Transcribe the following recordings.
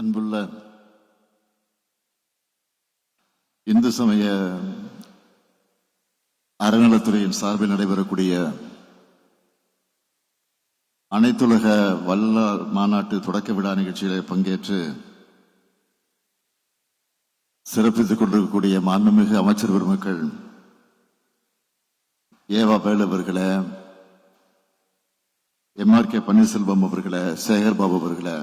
அன்புள்ள இந்து சமய அறநிலைத்துறையின் சார்பில் நடைபெறக்கூடிய அனைத்துலக வல்லார் மாநாட்டு தொடக்க விழா நிகழ்ச்சியிலே பங்கேற்று சிறப்பித்துக் கொண்டிருக்கக்கூடிய மாண்புமிகு அமைச்சர் பெருமக்கள் ஏவா பேல் அவர்களை எம்ஆர் கே பன்னீர்செல்வம் அவர்களை சேகர் பாபு அவர்களை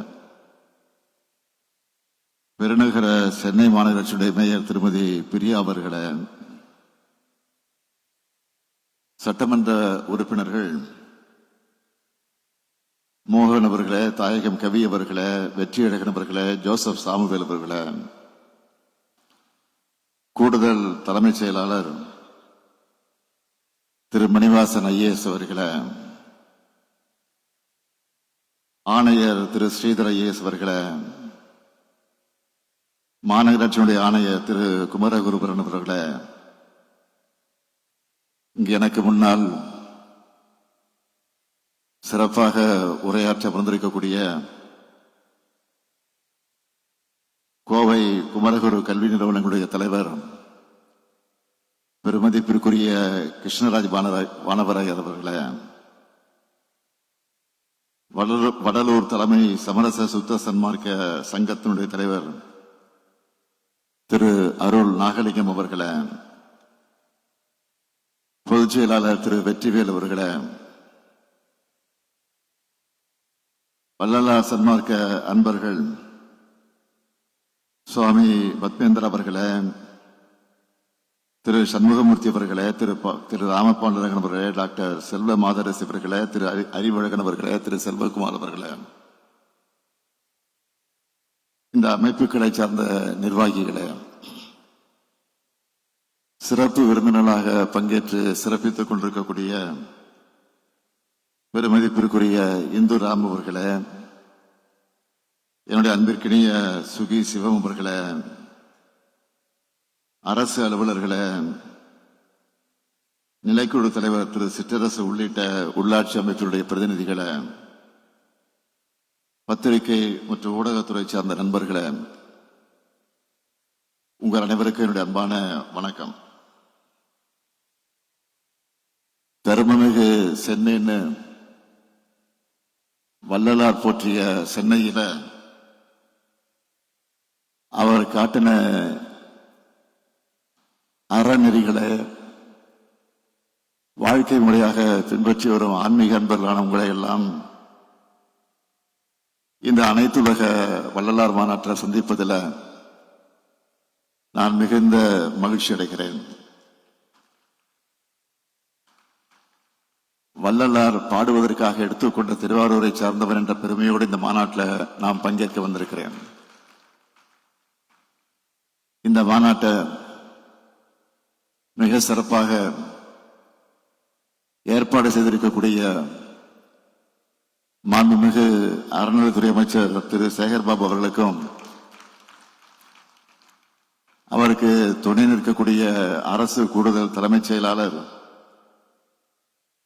பெருநகர சென்னை மாநகராட்சியுடைய மேயர் திருமதி பிரியா அவர்களை சட்டமன்ற உறுப்பினர்கள் மோகன் அவர்களே தாயகம் கவி அவர்களை வெற்றியழகன் அவர்களை ஜோசப் சாமுவேல் அவர்களை கூடுதல் தலைமைச் செயலாளர் திரு மணிவாசன் ஐஏஎஸ் அவர்களை ஆணையர் திரு ஸ்ரீதர் ஐஏஎஸ் அவர்களை மாநகராட்சியினுடைய ஆணையர் திரு குமரகுருபரன் அவர்களே இங்கு எனக்கு முன்னால் சிறப்பாக உரையாற்ற பிறந்திருக்கக்கூடிய கோவை குமரகுரு கல்வி நிறுவனங்களுடைய தலைவர் பெருமதிப்பிற்குரிய கிருஷ்ணராஜ் வானவராயர் வானவராய் அவர்களே வடலூர் வடலூர் தலைமை சமரச சுத்த சன்மார்க்க சங்கத்தினுடைய தலைவர் திரு அருள் நாகலிங்கம் அவர்களை பொதுச் செயலாளர் திரு வெற்றிவேல் அவர்களை வல்லல்லா சன்மார்க்க அன்பர்கள் சுவாமி பத்மேந்திர அவர்களே திரு சண்முகமூர்த்தி அவர்களே திரு திரு ராமபாண்டரகன் அவர்களே டாக்டர் செல்வ மாதரசி அவர்களே திரு அறிவழகன் அவர்களே திரு செல்வகுமார் அவர்களே. இந்த அமைப்புகளை சார்ந்த நிர்வாகிகளை சிறப்பு விருந்தினராக பங்கேற்று சிறப்பித்துக் கொண்டிருக்கக்கூடிய பெருமதிப்பிற்குரிய இந்து ராம் அவர்களே என்னுடைய அன்பிற்கினிய சுகி சிவம் அவர்களே அரசு அலுவலர்களே நிலைக்குழு தலைவர் திரு சிற்றரசு உள்ளிட்ட உள்ளாட்சி அமைச்சருடைய பிரதிநிதிகளை பத்திரிகை மற்றும் ஊடகத்துறை சார்ந்த நண்பர்களே உங்கள் அனைவருக்கும் என்னுடைய அன்பான வணக்கம். தர்மமிகு சென்னைன்னு வள்ளலார் போற்றிய சென்னையில அவர் காட்டின அறநெறிகளை வாழ்க்கை முறையாக பின்பற்றி வரும் ஆன்மீக அன்பர்களான உங்களை எல்லாம் இந்த அனைத்து அனைத்துலக வள்ளலார் மாநாட்டில் சந்திப்பதில் நான் மிகுந்த மகிழ்ச்சி அடைகிறேன். வள்ளலார் பாடுவதற்காக எடுத்துக்கொண்ட திருவாரூரை சார்ந்தவர் என்ற பெருமையோடு இந்த மாநாட்டில் நாம் பங்கேற்க வந்திருக்கிறேன். இந்த மாநாட்டை மிக சிறப்பாக ஏற்பாடு செய்திருக்கக்கூடிய மாண்புமிகு அறநிலைத்துறை அமைச்சர் திரு சேகர்பாபு அவர்களுக்கும் அவருக்கு துணை நிற்கக்கூடிய அரசு கூடுதல் தலைமைச் செயலாளர்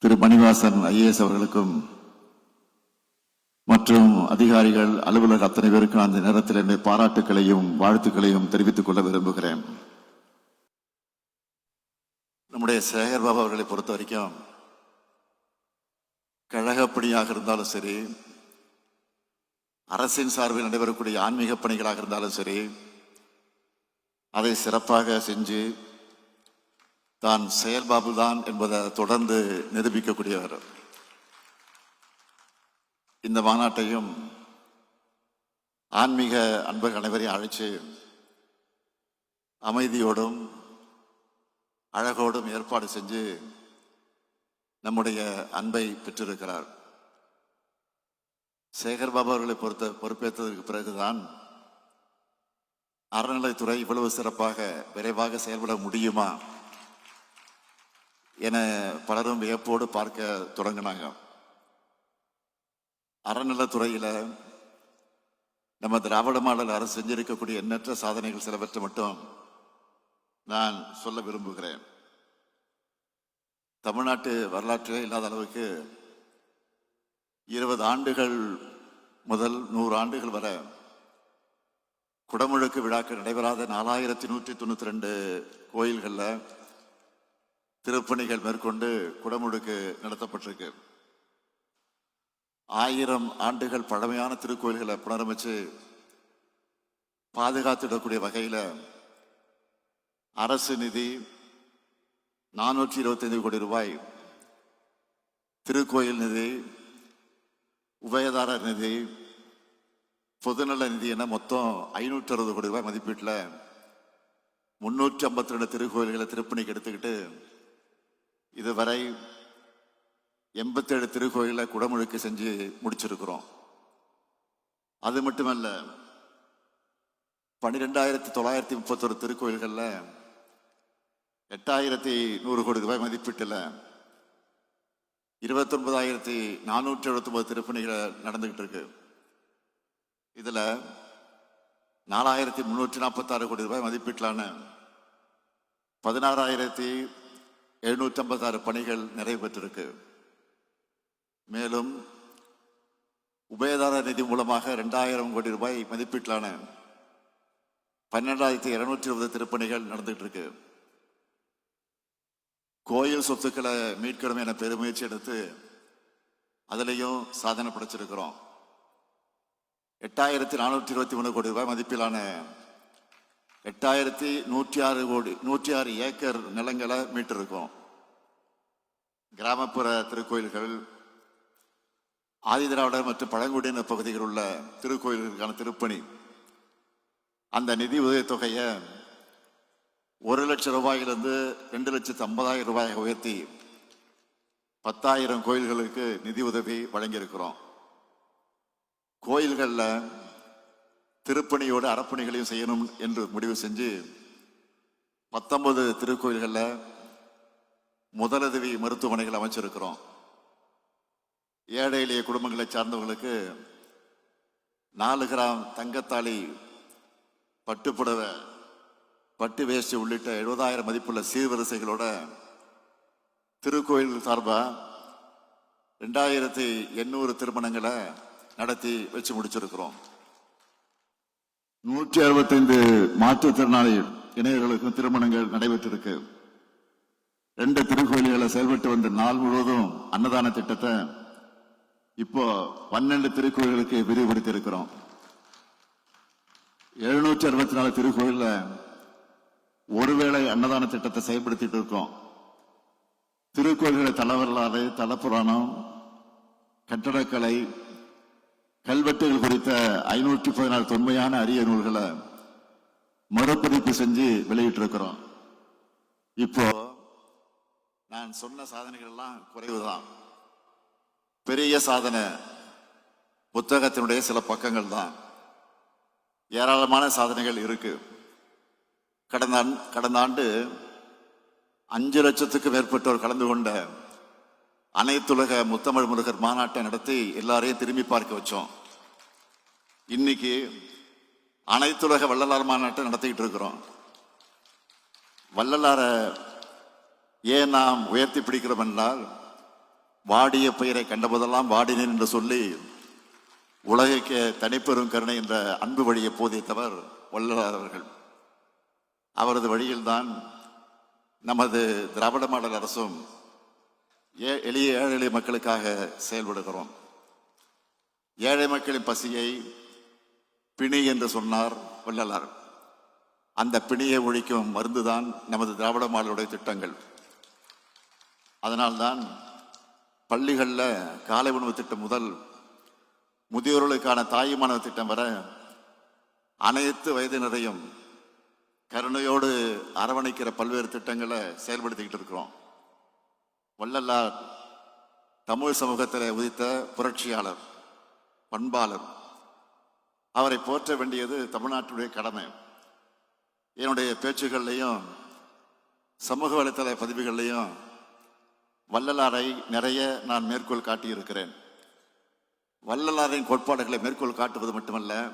திரு மணிவாசன் ஐஏஎஸ் அவர்களுக்கும் மற்றும் அதிகாரிகள் அலுவலர் அத்தனை பேருக்கும் அந்த நேரத்தில் என்னுடைய பாராட்டுகளையும் வாழ்த்துக்களையும் தெரிவித்துக் கொள்ள விரும்புகிறேன். நம்முடைய சேகர் பாபு அவர்களை பொறுத்த வரைக்கும் கழகப்பணியாக இருந்தாலும் சரி அரசின் சார்பில் நடைபெறக்கூடிய ஆன்மீக பணிகளாக இருந்தாலும் சரி அதை சிறப்பாக செஞ்சு தான் செயல்பாபு தான் என்பதை தொடர்ந்து நிரூபிக்கக்கூடியவர். இந்த மாநாட்டையும் ஆன்மீக அன்பர்கள் அனைவரையும் அழைச்சி அமைதியோடும் அழகோடும் ஏற்பாடு செஞ்சு நம்முடைய அன்பை பெற்றிருக்கிறார். சேகர் பாபா அவர்களை பொறுத்த பொறுப்பேற்றதற்கு பிறகுதான் அறநிலைத்துறை இவ்வளவு சிறப்பாக விரைவாக செயல்பட முடியுமா என பலரும் வியப்போடு பார்க்க தொடங்கினாங்க. அறநிலைத்துறையில நம்ம திராவிட மாடல் அரசு செஞ்சிருக்கக்கூடிய எண்ணற்ற சாதனைகள் சிலவற்றை மட்டும் நான் சொல்ல விரும்புகிறேன். தமிழ்நாட்டு வரலாற்றிலே இல்லாத அளவுக்கு இருபது ஆண்டுகள் முதல் நூறு ஆண்டுகள் வரை குடமுழுக்கு விழாக்கள் நடைபெறாத நாலாயிரத்தி நூற்றி தொண்ணூற்றி ரெண்டு கோயில்களில் திருப்பணிகள் மேற்கொண்டு குடமுழுக்கு நடத்தப்பட்டிருக்கு. ஆயிரம் ஆண்டுகள் பழமையான திருக்கோயில்களை புனரமைச்சு பாதுகாத்துடக்கூடிய வகையில் அரசு நிதி நானூற்றி இருபத்தைந்து கோடி ரூபாய் திருக்கோயில் நிதி உபயதாரர் நிதி பொதுநல நிதி என மொத்தம் ஐநூற்றி அறுபது கோடி ரூபாய் மதிப்பீட்டில் முன்னூற்றி ஐம்பத்தி ரெண்டு திருக்கோயில்களை திருப்பணிக்கு எடுத்துக்கிட்டு இதுவரை எண்பத்தேழு திருக்கோயிலை குடமுழுக்கு செஞ்சு முடிச்சிருக்கிறோம். அது மட்டுமல்ல பன்னிரெண்டாயிரத்தி தொள்ளாயிரத்தி முப்பத்தொரு திருக்கோயில்களில் எட்டாயிரத்தி நூறு கோடி ரூபாய் மதிப்பீட்டில் இருபத்தொன்பதாயிரத்தி நானூற்றி எழுபத்தொம்பது திருப்பணிகள் நடந்துக்கிட்டு இருக்கு. இதில் நாலாயிரத்தி முந்நூற்றி நாற்பத்தாறு கோடி ரூபாய் மதிப்பீட்டிலான பதினாறாயிரத்தி எழுநூற்றி ஐம்பத்தாறு பணிகள் நிறைவு பெற்றிருக்கு. மேலும் உபயதார நிதி மூலமாக ரெண்டாயிரம் கோடி ரூபாய் மதிப்பீட்டிலான பன்னெண்டாயிரத்தி இருநூற்றி இருபது திருப்பணிகள் நடந்துகிட்டு இருக்கு. கோயில் சொத்துக்களை மீட்கணும் என பெருமுயற்சி எடுத்து அதுலேயும் சாதனை படைச்சிருக்கிறோம். எட்டாயிரத்தி நானூற்றி இருபத்தி மூணு கோடி ரூபாய் மதிப்பிலான எட்டாயிரத்தி நூற்றி ஆறு கோடி நூற்றி ஆறு ஏக்கர் நிலங்களை மீட்டிருக்கோம். கிராமப்புற திருக்கோயில்கள் ஆதிதிராவிடர் மற்றும் பழங்குடியினர் பகுதிகளில் உள்ள திருக்கோயில்களுக்கான திருப்பணி. அந்த நிதி உதவித்தொகையை ஒரு லட்சம் ரூபாயிலிருந்து ரெண்டு லட்சத்து ஐம்பதாயிரம் ரூபாயை உயர்த்தி பத்தாயிரம் கோயில்களுக்கு நிதி உதவி வழங்கியிருக்கிறோம். கோயில்களில் திருப்பணியோடு அறப்பணிகளையும் செய்யணும் என்று முடிவு செஞ்சு பத்தொன்பது திருக்கோயில்களில் முதலுதவி மருத்துவமனைகள் அமைச்சிருக்கிறோம். ஏழை எளிய குடும்பங்களை சார்ந்தவர்களுக்கு நாலு கிராம் தங்கத்தாளி பட்டுப்புடவை பட்டு வேஷ்டி உள்ளிட்ட எழுபதாயிரம் மதிப்புள்ள சீர்வரிசைகளோட திருக்கோயில் சார்பாக ரெண்டாயிரத்தி எண்ணூறு திருமணங்களை நடத்தி வச்சு முடிச்சிருக்கிறோம். நூற்றி அறுபத்தைந்து மாற்றுத்திறனாளி இணையர்களுக்கும் திருமணங்கள் நடைபெற்றிருக்கு. ரெண்டு திருக்கோயில்களை செயல்பட்டு வந்த நாள் முழுவதும் அன்னதான திட்டத்தை இப்போ பன்னெண்டு திருக்கோயில்களுக்கு விரிவுபடுத்தி இருக்கிறோம் எழுநூற்றி அறுபத்தி நாலு திருக்கோயிலில் ஒருவேளை அன்னதான திட்டத்தை செயல்படுத்திட்டு இருக்கோம். திருக்கோயில்களை தலவரலாறு தலப்புராணம் கட்டடக்கலை கல்வெட்டுகள் குறித்த ஐநூற்றி பதினாறு தொன்மையான அரிய நூல்களை மறுபதிப்பு செஞ்சு வெளியிட்டு இருக்கிறோம் இப்போ நான் சொன்ன சாதனைகள் எல்லாம் குறைவுதான். பெரிய சாதனை புத்தகத்தினுடைய சில பக்கங்கள் தான் ஏராளமான சாதனைகள் இருக்குது கடந்த கடந்த ஆண்டு அஞ்சு லட்சத்துக்கு மேற்பட்டோர் கலந்து கொண்ட அனைத்துலக முத்தமிழ் முருகர் மாநாட்டை நடத்தி எல்லாரையும் திரும்பி பார்க்க வச்சோம். இன்னைக்கு அனைத்துலக வள்ளலார் மாநாட்டை நடத்திக்கிட்டு இருக்கிறோம். வள்ளலாரை ஏன் நாம் உயர்த்தி பிடிக்கிறோம் என்றால் வாடிய பெயரை கண்டபோதெல்லாம் வாடினேன் என்று சொல்லி உலகைக்கு தனிப்பெரும் கருணை என்ற அன்பு வழியை போதித்தவர் வள்ளலார் அவர்கள். அவரது வழியில்தான் நமது திராவிட மாடல் அரசும் ஏ- எளிய ஏழை எளிய மக்களுக்காக செயல்படுகிறோம். ஏழை மக்களின் பசியை பிணி என்று சொன்னார் வள்ளலார். அந்த பிணியை ஒழிக்கும் மருந்துதான் நமது திராவிட மாடலுடைய திட்டங்கள். அதனால்தான் பள்ளிகளில் காலை உணவு திட்டம் முதல் முதியோர்களுக்கான தாயுமானவ திட்டம் வர அனைத்து வயதினரையும் கருணையோடு அரவணைக்கிற பல்வேறு திட்டங்களை செயல்படுத்திக்கிட்டு இருக்கிறோம். வள்ளலார் தமிழ் சமூகத்தில் உதித்த புரட்சியாளர் பண்பாளர் அவரை போற்ற வேண்டியது தமிழ்நாட்டுடைய கடமை. என்னுடைய பேச்சுகள்லையும் சமூக வலைத்தள பதிவுகள்லையும் வள்ளலாரை நிறைய நான் மேற்கோள் காட்டியிருக்கிறேன். வள்ளலாரின் கோட்பாடுகளை மேற்கோள் காட்டுவது மட்டுமல்ல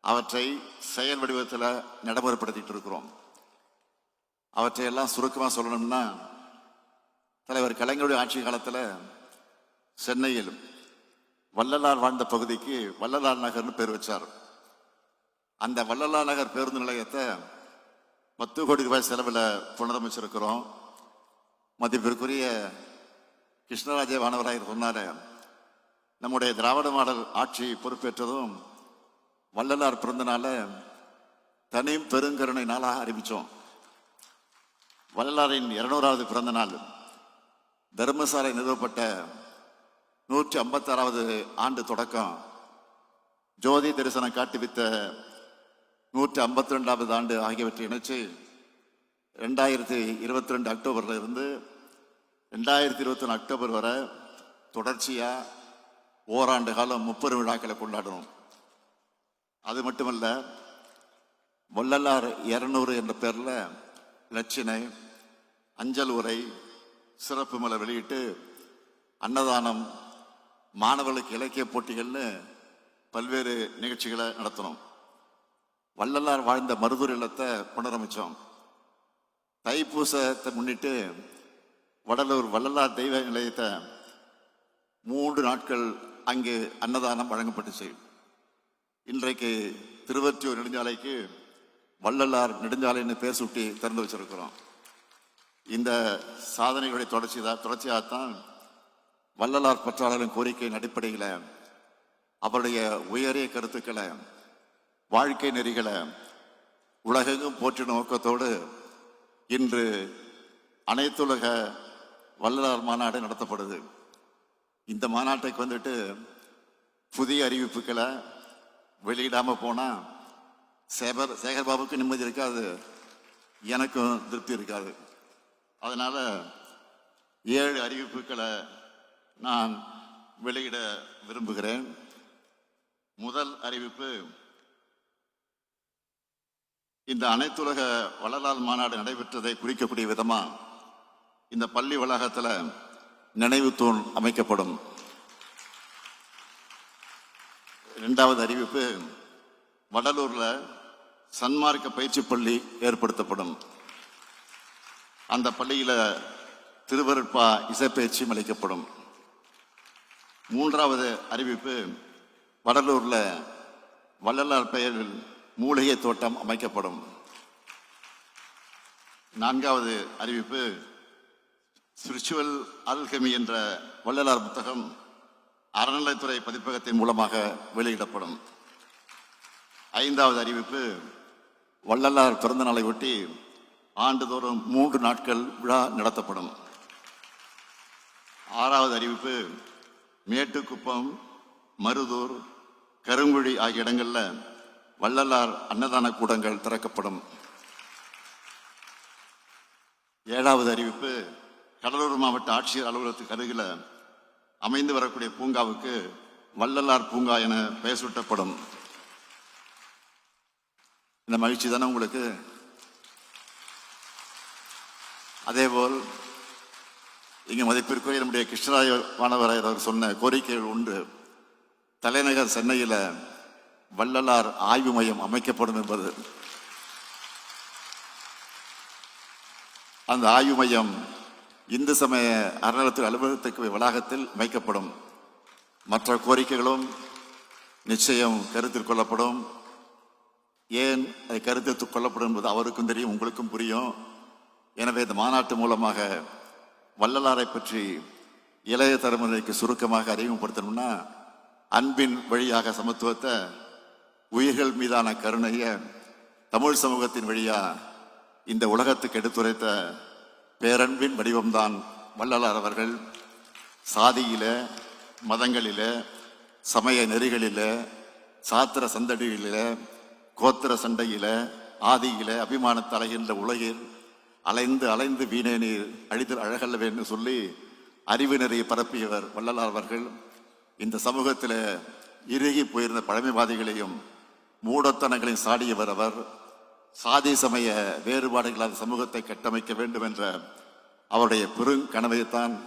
அவற்றை செயல் வடிவத்தில் நடைமுறைப்படுத்திட்டு இருக்கிறோம் அவற்றையெல்லாம் சுருக்கமாக சொல்லணும்னா தலைவர் கலைஞருடைய ஆட்சி காலத்தில் சென்னையில் வள்ளலார் வாழ்ந்த பகுதிக்கு வள்ளலார் நகர்னு பேர் வச்சார். அந்த வள்ளலார் நகர் பேருந்து நிலையத்தை பத்து கோடி ரூபாய் செலவில் புனரமைச்சிருக்கிறோம். மதிப்பிற்குரிய கிருஷ்ணராஜே வானவராயர் சொன்னார் நம்முடைய திராவிட மாடல் ஆட்சி பொறுப்பேற்றதும் வள்ளலார் பிறந்தனால தனியும் பெருங்கருணை நாளாக அறிவித்தோம் வள்ளலாரின் இருநூறாவது பிறந்த நாள் தர்மசாலை நிறுவப்பட்ட நூற்றி ஐம்பத்தாறாவது ஆண்டு தொடக்கம். ஜோதி தரிசனம் காட்டுவித்த நூற்றி ஐம்பத்தி ரெண்டாவது ஆண்டு ஆகியவற்றை இணைச்சு ரெண்டாயிரத்தி இருபத்தி ரெண்டு அக்டோபரில் இருந்து ரெண்டாயிரத்தி இருபத்தி ஒன்று அக்டோபர் வரை தொடர்ச்சியாக ஓராண்டு காலம் முப்பது விழாக்களை கொண்டாடணும் அது மட்டுமல்ல வள்ளலார் இரநூறு என்ற பேரில் லட்சினை அஞ்சல் உரை சிறப்பு மலை வெளியிட்டு அன்னதானம் மாணவர்களுக்கு இலக்கிய போட்டிகள்னு பல்வேறு நிகழ்ச்சிகளை நடத்தினோம். வள்ளலார் வாழ்ந்த மருதூர் இல்லத்தை புனரமைச்சோம். தைப்பூசத்தை முன்னிட்டு வடலூர் வள்ளலார் தெய்வ நிலையத்தை மூன்று நாட்கள் அங்கு அன்னதானம் வழங்கப்பட்டுச்சு. இன்றைக்கு திருவற்றியூர் நெடுஞ்சாலைக்கு வள்ளலார் நெடுஞ்சாலைன்னு பேர் சுட்டி திறந்து வச்சிருக்கிறோம். இந்த சாதனைகளுடைய தொடர்ச்சி தான் தொடர்ச்சியாகத்தான் வள்ளலார் பற்றாளரின் கோரிக்கையின் அடிப்படையில் அவருடைய உயரிய கருத்துக்களை வாழ்க்கை நெறிகளை உலகெங்கும் போற்ற நோக்கத்தோடு இன்று அனைத்துலக வள்ளலார் மாநாடு நடத்தப்படுது. இந்த மாநாட்டுக்கு வந்துட்டு புதிய அறிவிப்புகளை வெளியிடாமல் போனால் சேகர் பாபுக்கு நிம்மதி இருக்காது. எனக்கும் திருப்தி இருக்காது. அதனால் ஏழு அறிவிப்புகளை நான் வெளியிட விரும்புகிறேன். முதல் அறிவிப்பு இந்த அனைத்துலக வள்ளலார் மாநாடு நடைபெற்றதை குறிக்கக்கூடிய விதமாக இந்த பள்ளி வளாகத்தில் நினைவு தூண் அமைக்கப்படும். ரெண்டாவது அறிவிப்பு வடலூர்ல சன்மார்க்க பயிற்சி பள்ளி ஏற்படுத்தப்படும். அந்த பள்ளியில திருவருட்பா இசைப்பயிற்சியும் அளிக்கப்படும். மூன்றாவது அறிவிப்பு வடலூர்ல வள்ளலார் பெயரில் மூலிகை தோட்டம் அமைக்கப்படும். நான்காவது அறிவிப்பு ஸ்பிரிச்சுவல் அல்கமி என்ற வள்ளலார் புத்தகம் அறநிலைத்துறை பதிப்பகத்தின் மூலமாக வெளியிடப்படும். ஐந்தாவது அறிவிப்பு வள்ளலார் பிறந்த நாளை ஒட்டி ஆண்டுதோறும் மூன்று நாட்கள் விழா நடத்தப்படும். ஆறாவது அறிவிப்பு மேட்டுக்குப்பம் மருதூர் கருங்குழி ஆகிய இடங்களில் வள்ளலார் அன்னதான கூடங்கள் திறக்கப்படும். ஏழாவது அறிவிப்பு கடலூர் மாவட்ட ஆட்சியர் அலுவலகத்துக்கு அருகில் அமைந்து வரக்கூடிய பூங்காவுக்கு வள்ளலார் பூங்கா என பெயர் சூட்டப்படும். இந்த மகிழ்ச்சி தானே உங்களுக்கு? அதேபோல் இங்கே மதிப்பிற்குரிய நம்முடைய கிருஷ்ணராய வானவராயர் அவர் சொன்ன கோரிக்கைகள் உண்டு தலைநகர் சென்னையில் வள்ளலார் ஆய்வு மையம் அமைக்கப்படும் என்பது. அந்த ஆய்வு மையம் இந்து சமய அறநிலையத்துறை அலுவலகத்துக்கு வளாகத்தில் வைக்கப்படும். மற்ற கோரிக்கைகளும் நிச்சயம் கருத்தில் கொள்ளப்படும். ஏன் அதை கருத்தில் கொள்ளப்படும் என்பது அவருக்கும் தெரியும் உங்களுக்கும் புரியும். எனவே இந்த மாநாட்டு மூலமாக வள்ளலாரை பற்றி இளைய தலைமுறைக்கு சுருக்கமாக அறிமுகப்படுத்தணும்னா அன்பின் வழியாக சமத்துவத்தை உயிர்கள் மீதான கருணையை தமிழ் சமூகத்தின் வழியாக இந்த உலகத்துக்கு எடுத்துரைத்த பேரன்பின் வடிவம்தான் வள்ளலார் அவர்கள். சாதியில மதங்களில சமய நெறிகளில சாத்திர சந்தடியில கோத்திர சண்டையில ஆதியில அபிமானத்தை அலைகின்ற உலகில் அலைந்து அலைந்து வீணே நீர் அழிதல் அழகல்லவேன்னு சொல்லி அறிவு நெறியை பரப்பியவர் வள்ளலார் அவர்கள். இந்த சமூகத்தில் இறுகி போயிருந்த பழமைவாதிகளையும் மூடத்தனங்களையும் சாடியவர் அவர். சாதி சமய வேறுபாடுகளால் சமூகத்தை கட்டமைக்க வேண்டும் என்ற அவருடைய பெருங்கனவைத்தான்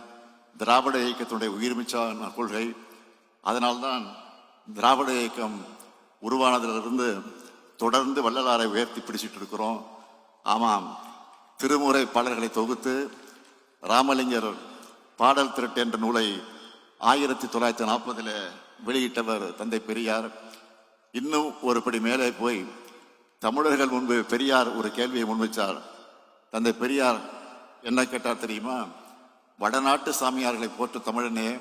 திராவிட இயக்கத்தினுடைய உயிர்மிச்சான கொள்கை. அதனால்தான் திராவிட இயக்கம் உருவானதிலிருந்து தொடர்ந்து வள்ளலாரை உயர்த்தி பிடிச்சிட்டு இருக்கிறோம். ஆமாம் திருமுறை பாடல்களை தொகுத்து ராமலிங்கர் பாடல் திரட்டு என்ற நூலை ஆயிரத்தி தொள்ளாயிரத்தி நாற்பதில் வெளியிட்டவர் தந்தை பெரியார். இன்னும் ஒருபடி மேலே போய் தமிழர்கள் முன்பு பெரியார் ஒரு கேள்வியை முன்வைச்சார் தந்தை பெரியார் என்ன கேட்டார் தெரியுமா? வடநாட்டு சாமியார்களை போற்று தமிழனே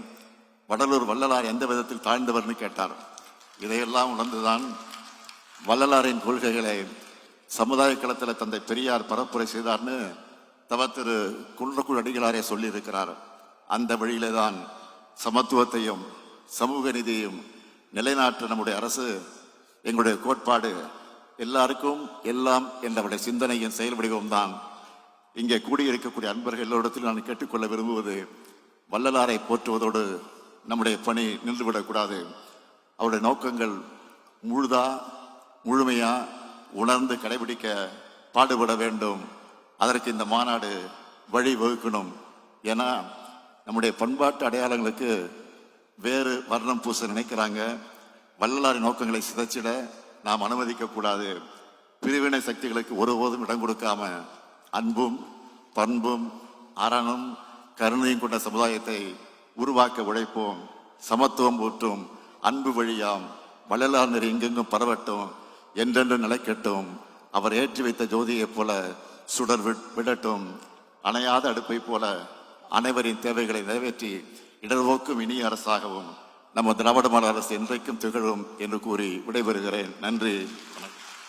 வடலூர் வள்ளலார் எந்த விதத்தில் தாழ்ந்தவர்னு கேட்டார். இதையெல்லாம் உணர்ந்துதான் வள்ளலாரின் கொள்கைகளை சமுதாய களத்தில் தந்தை பெரியார் பரப்புரை செய்தார்னு தவ திரு குன்றக்குள் அடிகளாரே சொல்லியிருக்கிறார். அந்த வழியிலே தான் சமத்துவத்தையும் சமூக நீதியையும் நிலைநாட்ட நம்முடைய அரசு எங்களுடைய கோட்பாடு எல்லாருக்கும் எல்லாம் என்றவருடைய சிந்தனையின் செயல் வடிவம் தான் இங்கே கூடியிருக்கக்கூடிய அன்பர்கள் எல்லோரிடத்தில் நான் கேட்டுக்கொள்ள விரும்புவது வள்ளலாரை போற்றுவதோடு நம்முடைய பணி நின்றுவிடக்கூடாது. அவருடைய நோக்கங்கள் முழுதா முழுமையா உணர்ந்து கடைபிடிக்க பாடுபட வேண்டும். அதற்கு இந்த மாநாடு வழி வகுக்கணும் ஏன்னா நம்முடைய பண்பாட்டு அடையாளங்களுக்கு வேறு வர்ணம் பூச நினைக்கிறாங்க. வள்ளலாரின் நோக்கங்களை சிதைச்சிட நாம் அனுமதிக்க கூடாது பிரிவினை சக்திகளுக்கு ஒருபோதும் இடம் கொடுக்காம அன்பும் பண்பும் அறனும் கருணையும் கொண்ட சமுதாயத்தை உருவாக்க உழைப்போம். சமத்துவம் ஊற்றும் அன்பு வழியாம் வள்ளலார் நெறி எங்கெங்கும் பரவட்டும் என்றென்று நிலைக்கட்டும். அவர் ஏற்றி வைத்த ஜோதியைப் போல சுடர் விடட்டும். அணையாத அடுப்பை போல அனைவரின் தேவைகளை நிறைவேற்றி இடர்போக்கும் இனிய அரசாகவும் நம்ம திராவிட மாநில அரசு என்றைக்கும் திகழும் என்று கூறி விடைபெறுகிறேன். நன்றி.